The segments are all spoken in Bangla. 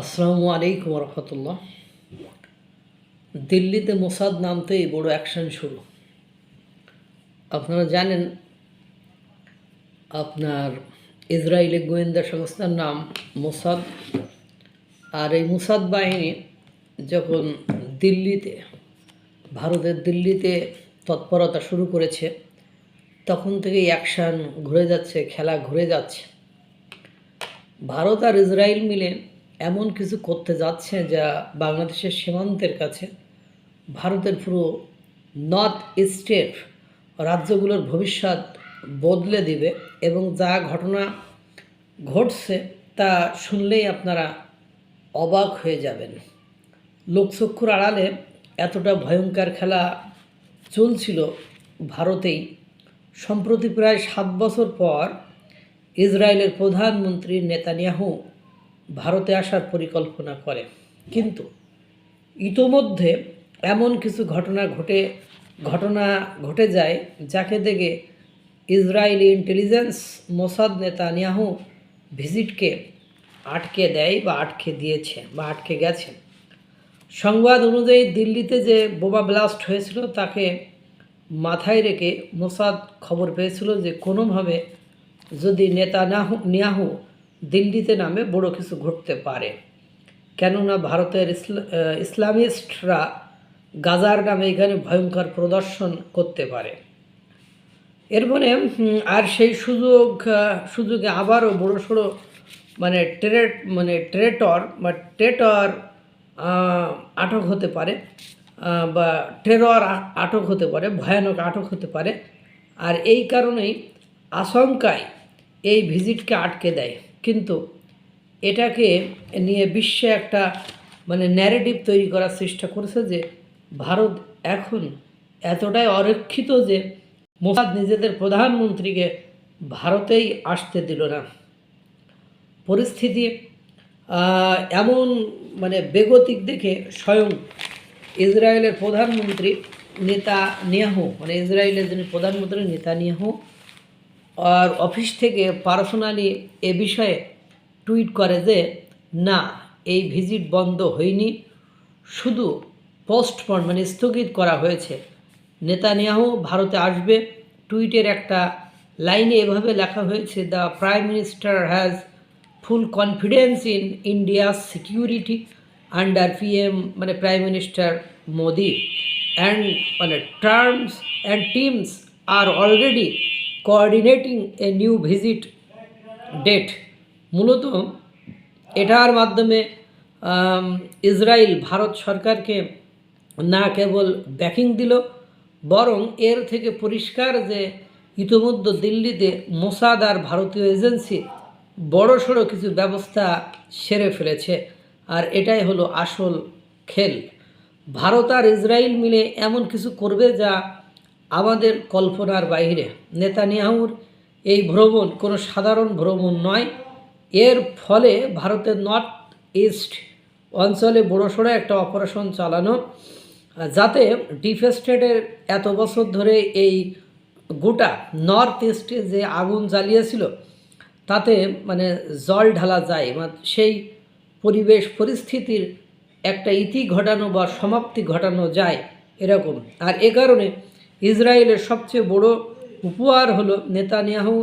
আসসালামু আলাইকুম রহমতুল্লাহ। দিল্লিতে মোসাদ নামতেই বড় অ্যাকশন শুরু। আপনারা জানেন আপনার ইসরায়েলি গোয়েন্দা সংস্থার নাম মোসাদ। আর এই মোসাদ বাহিনী যখন দিল্লিতে, ভারতের দিল্লিতে তৎপরতা শুরু করেছে, তখন থেকেই অ্যাকশান ঘুরে যাচ্ছে, খেলা ঘুরে যাচ্ছে। ভারত আর ইসরায়েল মিলে এমন কিছু করতে যাচ্ছে যা বাংলাদেশের সীমান্তের কাছে ভারতের পুরো নর্থ ইস্টের রাজ্যগুলোর ভবিষ্যৎ বদলে দিবে এবং যা ঘটনা ঘটছে তা শুনলেই আপনারা অবাক হয়ে যাবেন। লোকচক্ষুর আড়ালে এতটা ভয়ঙ্কর খেলা চলছিল ভারতেই। সম্প্রতি প্রায় সাত বছর পর ইসরায়েলের প্রধানমন্ত্রী নেতানিয়াহু ভারতে আসার পরিকল্পনা করে। কিন্তু ইতোমধ্যে এমন কিছু ঘটনা ঘটে ঘটনা ঘটে যায় যাকে দেখে ইসরায়েলি ইন্টেলিজেন্স মোসাদ নেতানিয়াহু ভিজিটকে আটকে দেয় বা আটকে দিয়েছে বা আটকে গেছে। সংবাদ অনুযায়ী দিল্লিতে যে বোবা ব্লাস্ট হয়েছিল, তাকে মাথায় রেখে মোসাদ খবর পেয়েছিল যে কোনোভাবে যদি নেতা নাহু নিয়াহু দিল্লিতে নামে বড় কিছু ঘটতে পারে। কেননা ভারতের ইসলা ইসলামিস্টরা গাজার নামে এখানে ভয়ঙ্কর প্রদর্শন করতে পারে। এর মানে আর সেই সুযোগ সুযোগে আবারও বড় সড়ো মানে ট্রেট মানে ট্রেটর বা ট্রেটর আটক হতে পারে বা টেরর আটক হতে পারে, ভয়ানক আটক হতে পারে। আর এই কারণেই আশঙ্কায় এই ভিজিটকে আটকে দেয়। কিন্তু এটাকে নিয়ে বিশ্বে একটা মানে ন্যারেটিভ তৈরি করার চেষ্টা করেছে যে ভারত এখন এতটাই অরক্ষিত যে মোসাদ নিজেদের প্রধানমন্ত্রীকে ভারতেই আসতে দিল না। পরিস্থিতি এমন মানে বেগতিক দেখে স্বয়ং ইসরায়েলের প্রধানমন্ত্রী নেতা নিয়াহু মানে ইসরায়েলের যিনি প্রধানমন্ত্রী নেতা নিয়াহু আর অফিস থেকে পার্সোনালি এ বিষয়ে টুইট করে যে, না, এই ভিজিট বন্ধ হয়নি। শুধু পোস্টপন মানে স্থগিত করা হয়েছে। নেতানিয়াহু ভারতে আসবে। টুইটের একটা লাইনে এভাবে লেখা হয়েছে, the prime minister has full confidence in India's security under PM মানে প্রাইম মিনিস্টার মোদি। অ্যান্ড মানে terms and teams are already coordinating a new visit date মূলত এটার মাধ্যমে ইসরায়েল ভারত সরকারকে না কেবল ব্যাকিং দিল, বরং এর থেকে পরিষ্কার যে ইতিমধ্যে দিল্লিতে মোসাদ আর ভারতীয় এজেন্সি বড়সড় কিছু ব্যবস্থা সেরে ফেলেছে। আর এটাই হলো আসল খেল। ভারত আর ইসরায়েল মিলে এমন কিছু করবে যা আমাদের কল্পনার বাইরে নেতানিয়াহুর এই ভ্রমণ কোনো সাধারণ ভ্রমণ নয়। এর ফলে ভারতের নর্থ ইস্ট অঞ্চলে বড়সড় একটা অপারেশন চালানো, যাতে ডিপ স্টেটের এত বছর ধরে এই গোটা নর্থ ইস্টে যে আগুন জ্বালিয়েছিল, তাতে মানে জল ঢালা যায় সেই পরিবেশ পরিস্থিতির একটা ইতি ঘটানো বা সমাপ্তি ঘটানো যায় এরকম। আর এ কারণে ইসরায়েলের সবচেয়ে বড় উপহার হলো নেতানিয়াহু।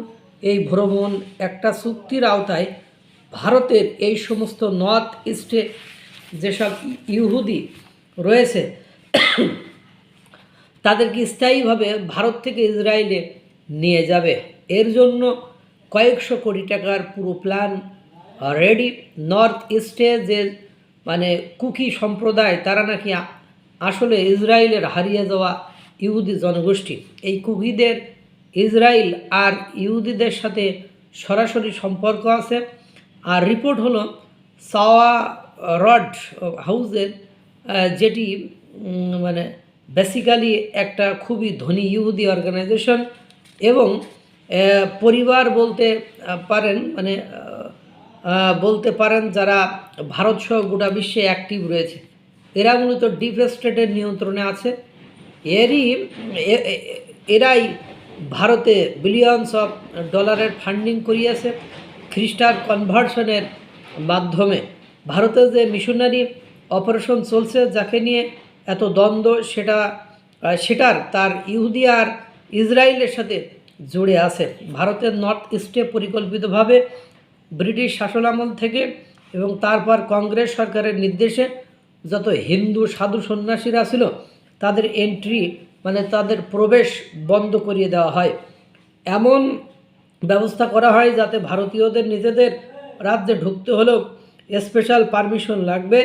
এই ভ্রমণ একটা চুক্তির আওতায় ভারতের এই সমস্ত নর্থ ইস্টে যেসব ইহুদি রয়েছে, তাদেরকে স্থায়ীভাবে ভারত থেকে ইসরায়েলে নিয়ে যাবে। এর জন্য কয়েকশো কোটি টাকার পুরো প্ল্যান রেডি। নর্থ ইস্টে যে মানে কুকি সম্প্রদায়, তারা নাকি আসলে ইসরায়েলের হারিয়ে যাওয়া ইহুদি জনগোষ্ঠী। এই কুকিদের ইসরায়েল আর ইহুদিদের সাথে সরাসরি সম্পর্ক আছে। আর রিপোর্ট হলো সাওয়া রড হাউসের আহ, যেটি মানে বেসিক্যালি একটা খুবই ধনী ইহুদি অর্গানাইজেশন এবং পরিবার বলতে পারেন মানে বলতে পারেন যারা ভারত সহ গোটা বিশ্বে অ্যাক্টিভ রয়েছে। এরা মূলত ডিপ স্টেটের নিয়ন্ত্রণে আছে। এরই এরাই ভারতে বিলিয়নস অফ ডলারের ফান্ডিং করিয়েছে খ্রিস্টান কনভার্সনের মাধ্যমে। ভারতের যে মিশনারি অপারেশন চলছে, যাকে নিয়ে এত দ্বন্দ্ব, সেটা, সেটার তার ইহুদি আর ইসরায়েলের সাথে জুড়ে আছে। ভারতের নর্থ ইস্টে পরিকল্পিতভাবে ব্রিটিশ শাসনামল থেকে এবং তারপর কংগ্রেস সরকারের নির্দেশে যত হিন্দু, সাধু, সন্ন্যাসীরা ছিল তাদের এন্ট্রি মানে তাদের প্রবেশ বন্ধ করিয়ে দেওয়া হয়। এমন ব্যবস্থা করা হয় যাতে ভারতীয়দের নিজেদের রাজ্যে ঢুকতে হলেও স্পেশাল পারমিশন লাগবে,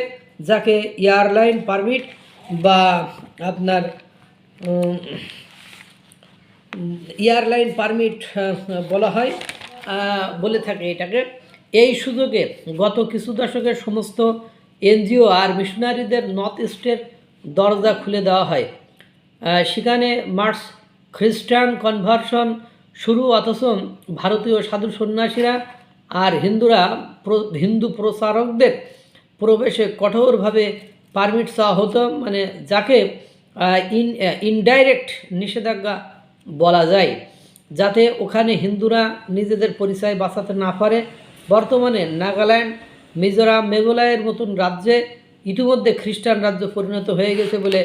যাকে এয়ারলাইন পারমিট বা আপনার এয়ারলাইন পারমিট বলা হয় বলে থাকে এটাকে। এই সুযোগে গত কিছু দশকের সমস্ত এনজিও আর মিশনারিদের নর্থ ইস্টের দরজা খুলে দেওয়া হয়। সেখানে মার্চ খ্রিস্টান কনভার্সন শুরু, অথচ ভারতীয় সাধু সন্ন্যাসীরা আর হিন্দুরা হিন্দু প্রচারকদের প্রবেশে কঠোরভাবে পারমিট চাওয়া হতো মানে যাকে ইন ইনডাইরেক্ট নিষেধাজ্ঞা বলা যায়, যাতে ওখানে হিন্দুরা নিজেদের পরিচয় বাঁচাতে না পারে। বর্তমানে নাগাল্যান্ড, মিজোরাম, মেঘালয়ের মতন রাজ্যে ইতিমধ্যে খ্রিস্টান রাজ্য পরিণত হয়ে গেছে বলে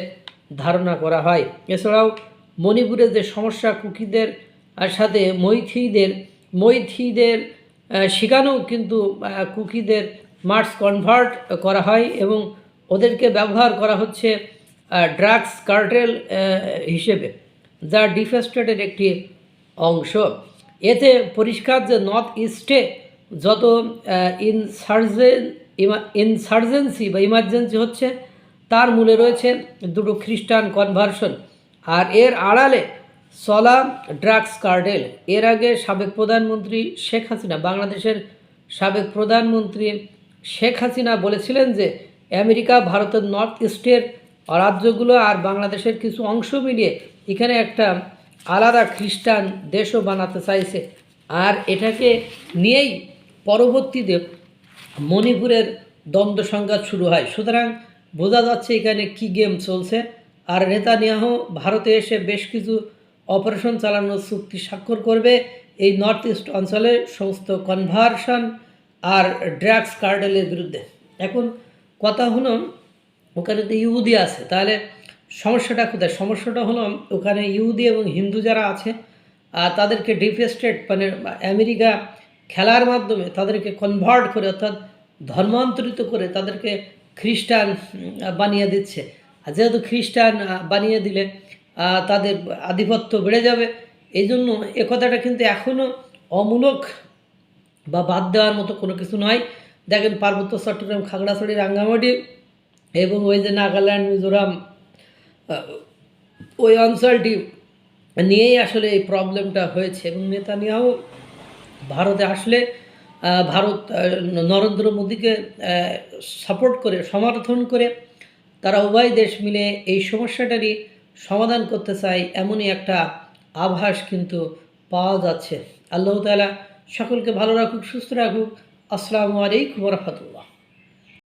ধারণা করা হয়। এছাড়াও মণিপুরে যে সমস্যা, কুকিদের সাথে মৈথিদের মৈথিদের সেখানেও কিন্তু কুকিদের মার্স কনভার্ট করা হয় এবং ওদেরকে ব্যবহার করা হচ্ছে ড্রাগস কার্টেল হিসেবে, যা ডিফেস্টেডের একটি অংশ। এতে পরিষ্কার যে নর্থ ইস্টে যত ইনসার্জেন ইনসার্জেন্সি বা ইমার্জেন্সি হচ্ছে, তার মূলে রয়েছে দুটো খ্রিস্টান কনভার্সন আর এর আড়ালে চলা ড্রাগস কার্ডেল। এর আগে সাবেক প্রধানমন্ত্রী শেখ হাসিনা, বাংলাদেশের সাবেক প্রধানমন্ত্রী শেখ হাসিনা বলেছিলেন যে, আমেরিকা, ভারতের নর্থ ইস্টের রাজ্যগুলো আর বাংলাদেশের কিছু অংশ মিলিয়ে এখানে একটা আলাদা খ্রিস্টান দেশও বানাতে চাইছে। আর এটাকে নিয়েই পরবর্তীতে মণিপুরের দ্বন্দ্ব সংঘাত শুরু হয়। সুতরাং বোঝা যাচ্ছে এখানে কি গেম চলছে। আর নেতানিয়াহ ভারতে এসে বেশ কিছু অপারেশন চালানোর চুক্তি স্বাক্ষর করবে। এই নর্থ ইস্ট অঞ্চলে সমস্ত কনভারশন আর ড্রাগস কার্ডেলের বিরুদ্ধে। এখন কথা হলো, ওখানে তো ইহুদি আছে। তাহলে সমস্যাটা কোথায়? সমস্যাটা হলো, ওখানে ইহুদি এবং হিন্দু যারা আছে আর তাদেরকে ডিফেস্টেড মানে আমেরিকা খেলার মাধ্যমে তাদেরকে কনভার্ট করে অর্থাৎ ধর্মান্তরিত করে তাদেরকে খ্রিস্টান বানিয়ে দিচ্ছে। আর যেহেতু খ্রিস্টান বানিয়ে দিলে তাদের আধিপত্য বেড়ে যাবে এই জন্য এ কথাটা কিন্তু এখনও অমূলক বা বাদ দেওয়ার মতো কোনো কিছু নয়। দেখেন পার্বত্য চট্টগ্রাম, খাগড়াছড়ি, রাঙ্গামাটি এবং ওই যে নাগাল্যান্ড, মিজোরাম ওই অঞ্চলটি নিয়েই আসলে এই প্রবলেমটা হয়েছে এবং নেতানিয়াহু ভারতে আসলে ভারত নরেন্দ্র মোদীকে সাপোর্ট করে, সমর্থন করে তারা উভয় দেশ মিলে এই সমস্যাটারই সমাধান করতে চায় এমনই একটা আভাস কিন্তু পাওয়া যাচ্ছে। আল্লাহ তালা সকলকে ভালো রাখুক, সুস্থ রাখুক। আসসালামু আলাইকুম রহমতুল্লাহ।